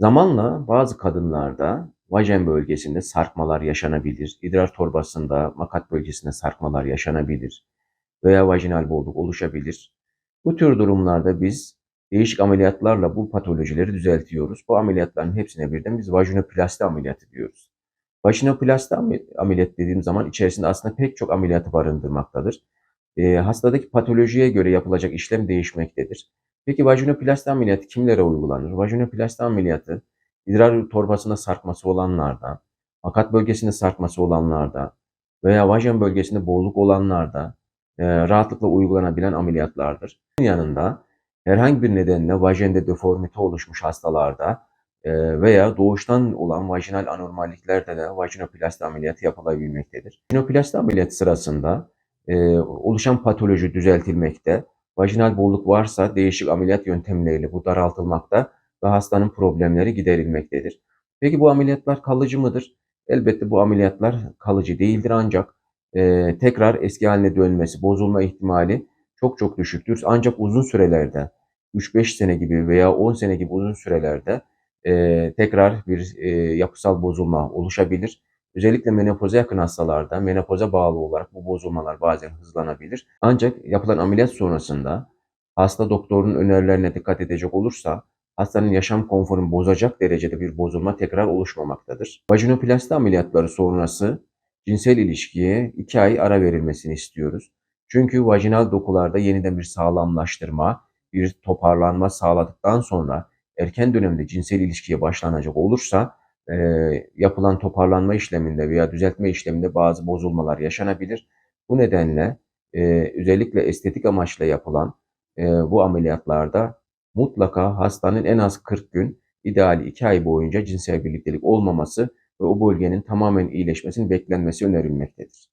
Zamanla bazı kadınlarda vajen bölgesinde sarkmalar yaşanabilir. İdrar torbasında, makat bölgesinde sarkmalar yaşanabilir veya vajinal bolluk oluşabilir. Bu tür durumlarda biz değişik ameliyatlarla bu patolojileri düzeltiyoruz. Bu ameliyatların hepsine birden biz vajinoplasti ameliyatı diyoruz. Vajinoplasti amel- ameliyat dediğim zaman içerisinde aslında pek çok ameliyatı barındırmaktadır. Ee, hastadaki patolojiye göre yapılacak işlem değişmektedir. Peki vajinoplasti ameliyatı kimlere uygulanır? Vajinoplasti ameliyatı idrar torbasında sarkması olanlarda, makat bölgesinde sarkması olanlarda veya vajen bölgesinde boğuluk olanlarda e, rahatlıkla uygulanabilen ameliyatlardır. Bunun yanında herhangi bir nedenle vajende deformite oluşmuş hastalarda e, veya doğuştan olan vajinal anormalliklerde de vajinoplasti ameliyatı yapılabilmektedir. Vajinoplasti ameliyatı sırasında e, oluşan patoloji düzeltilmekte, vajinal bolluk varsa değişik ameliyat yöntemleriyle bu daraltılmakta ve hastanın problemleri giderilmektedir. Peki bu ameliyatlar kalıcı mıdır? Elbette bu ameliyatlar kalıcı değildir ancak e, tekrar eski haline dönmesi, bozulma ihtimali çok çok düşüktür. Ancak uzun sürelerde 3-5 sene gibi veya 10 sene gibi uzun sürelerde e, tekrar bir e, yapısal bozulma oluşabilir. Özellikle menopoza yakın hastalarda menopoza bağlı olarak bu bozulmalar bazen hızlanabilir. Ancak yapılan ameliyat sonrasında hasta doktorun önerilerine dikkat edecek olursa hastanın yaşam konforunu bozacak derecede bir bozulma tekrar oluşmamaktadır. Vajinoplasti ameliyatları sonrası cinsel ilişkiye 2 ay ara verilmesini istiyoruz. Çünkü vajinal dokularda yeniden bir sağlamlaştırma, bir toparlanma sağladıktan sonra erken dönemde cinsel ilişkiye başlanacak olursa e, yapılan toparlanma işleminde veya düzeltme işleminde bazı bozulmalar yaşanabilir. Bu nedenle e, özellikle estetik amaçla yapılan e, bu ameliyatlarda mutlaka hastanın en az 40 gün, ideali 2 ay boyunca cinsel birliktelik olmaması ve o bölgenin tamamen iyileşmesinin beklenmesi önerilmektedir.